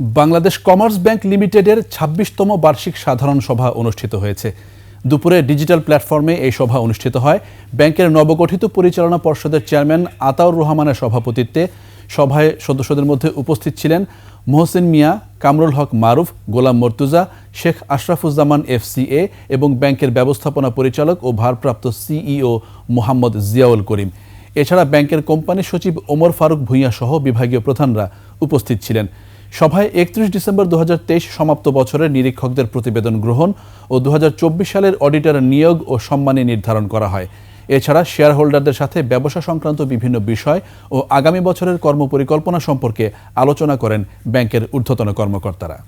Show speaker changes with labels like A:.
A: Bangladesh commerce bank লিমিটেডের ছাব্বিশতম বার্ষিক সাধারণ সভা অনুষ্ঠিত হয়েছে। দুপুরে ডিজিটাল প্ল্যাটফর্মে এই সভা অনুষ্ঠিত হয়। ব্যাংকের নবগঠিত পরিচালনা পর্ষদের চেয়ারম্যান আতাউর রহমানের সভাপতিত্বে সভায় সদস্যদের মধ্যে উপস্থিত ছিলেন মোহসিন মিয়া, কামরুল হক মারুফ, গোলাম মর্তুজা, শেখ আশরাফুজ্জামান এফসিএ এবং ব্যাংকের ব্যবস্থাপনা পরিচালক ও ভারপ্রাপ্ত সিইও মোহাম্মদ জিয়াউল করিম। এছাড়া ব্যাংকের কোম্পানি সচিব ওমর ফারুক ভূঁইয়া সহ বিভাগীয় প্রধানরা উপস্থিত ছিলেন। সভায় একত্রিশ ডিসেম্বর দু হাজার তেইশ সমাপ্ত বছরের নিরীক্ষকদের প্রতিবেদন গ্রহণ ও দু হাজার চব্বিশ সালের অডিটর নিয়োগ ও সম্মানী নির্ধারণ করা হয়। এছাড়া শেয়ার হোল্ডারদের সাথে ব্যবসা সংক্রান্ত বিভিন্ন বিষয় ও আগামী বছরের কর্মপরিকল্পনা সম্পর্কে আলোচনা করেন ব্যাংকের ঊর্ধ্বতন কর্মকর্তারা।